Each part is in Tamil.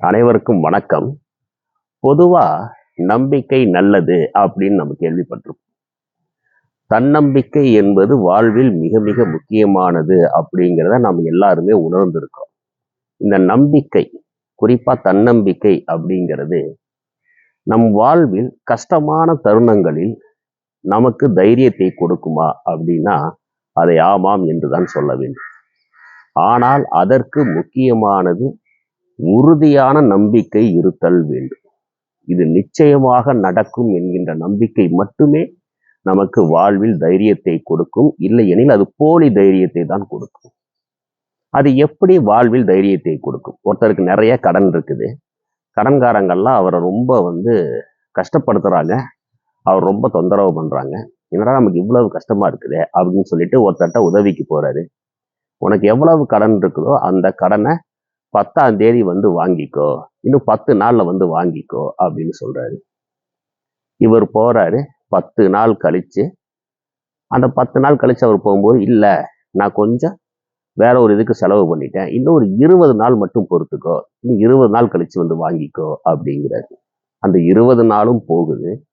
அனைவருக்கும் வணக்கம். பொதுவா நம்பிக்கை நல்லது அப்படின்னு நம்ம கேள்விப்பட்டிருப்போம். தன்னம்பிக்கை என்பது வாழ்வில் மிக மிக முக்கியமானது அப்படிங்கிறத நம்ம எல்லாருமே உணர்ந்திருக்கோம் இந்த நம்பிக்கை குறிப்பா தன்னம்பிக்கை அப்படிங்கிறது நம் வாழ்வில் கஷ்டமான தருணங்களில் நமக்கு தைரியத்தை கொடுக்குமா அப்படின்னா அதை ஆமாம் என்றுதான் சொல்ல வேண்டும். ஆனால் அதற்கு முக்கியமானது உறுதியான நம்பிக்கை இருத்தல் வேண்டும். இது நிச்சயமாக நடக்கும் என்கின்ற நம்பிக்கை மட்டுமே நமக்கு வாழ்வில் தைரியத்தை கொடுக்கும். இல்லையெனில் அது போலி தைரியத்தை தான் கொடுக்கும். அது எப்படி வாழ்வில் தைரியத்தை கொடுக்கும்? ஒருத்தருக்கு நிறைய கடன் இருக்குது. கடன்காரங்கள்லாம் அவரை ரொம்ப வந்து கஷ்டப்படுத்துகிறாங்க அவர் ரொம்ப தொந்தரவு பண்ணுறாங்க என்னடா நமக்கு இவ்வளவு கஷ்டமாக இருக்குது அப்படின்னு சொல்லிட்டு ஒருத்தர்கிட்ட உதவிக்கு போகிறாரு உனக்கு எவ்வளவு கடன் இருக்குதோ அந்த கடனை பத்தாம் தேதி வந்து வாங்கிக்கோ. இன்னும் பத்து நாள்ல வந்து வாங்கிக்கோ அப்படின்னு சொல்றாரு. இவர் போறாரு. பத்து நாள் கழிச்சு அந்த பத்து நாள் கழிச்சு அவர் போகும்போது இல்லை நான் கொஞ்சம் வேற ஒரு இதுக்கு செலவு பண்ணிட்டேன். இன்னும் ஒரு இருபது நாள் மட்டும் பொறுத்துக்கோ. இன்னும் இருபது நாள் கழிச்சு வந்து வாங்கிக்கோ அப்படிங்கிறாரு. அந்த இருபது நாளும் போகுது.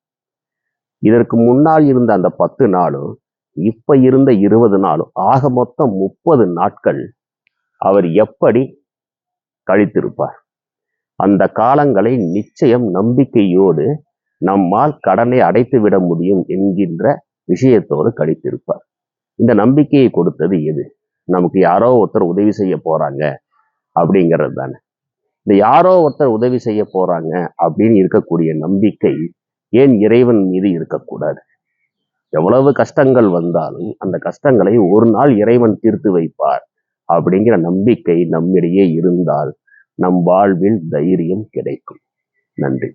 இதற்கு முன்னால் இருந்த அந்த பத்து நாளும் இப்ப இருந்த இருபது நாளும் ஆக மொத்தம் முப்பது நாட்கள் அவர் எப்படி கழித்திருப்பார். அந்த காலங்களை நிச்சயம் நம்பிக்கையோடு நம்மால் கடனை அடைத்து விட முடியும் என்கின்ற விஷயத்தோடு கழித்திருப்பார். இந்த நம்பிக்கையை கொடுத்தது எது? நமக்கு யாரோ ஒருத்தர் உதவி செய்ய போறாங்க அப்படிங்கிறது தானே. இந்த யாரோ ஒருத்தர் உதவி செய்ய போறாங்க அப்படின்னு இருக்கக்கூடிய நம்பிக்கை ஏன் இறைவன் மீது இருக்கக்கூடாது? எவ்வளவு கஷ்டங்கள் வந்தாலும் அந்த கஷ்டங்களை ஒரு நாள் இறைவன் தீர்த்து வைப்பார். அப்படிங்கிற நம்பிக்கை நம்மிடையே இருந்தால் நம் வாழ்வில் தைரியம் கிடைக்கும். நன்றி.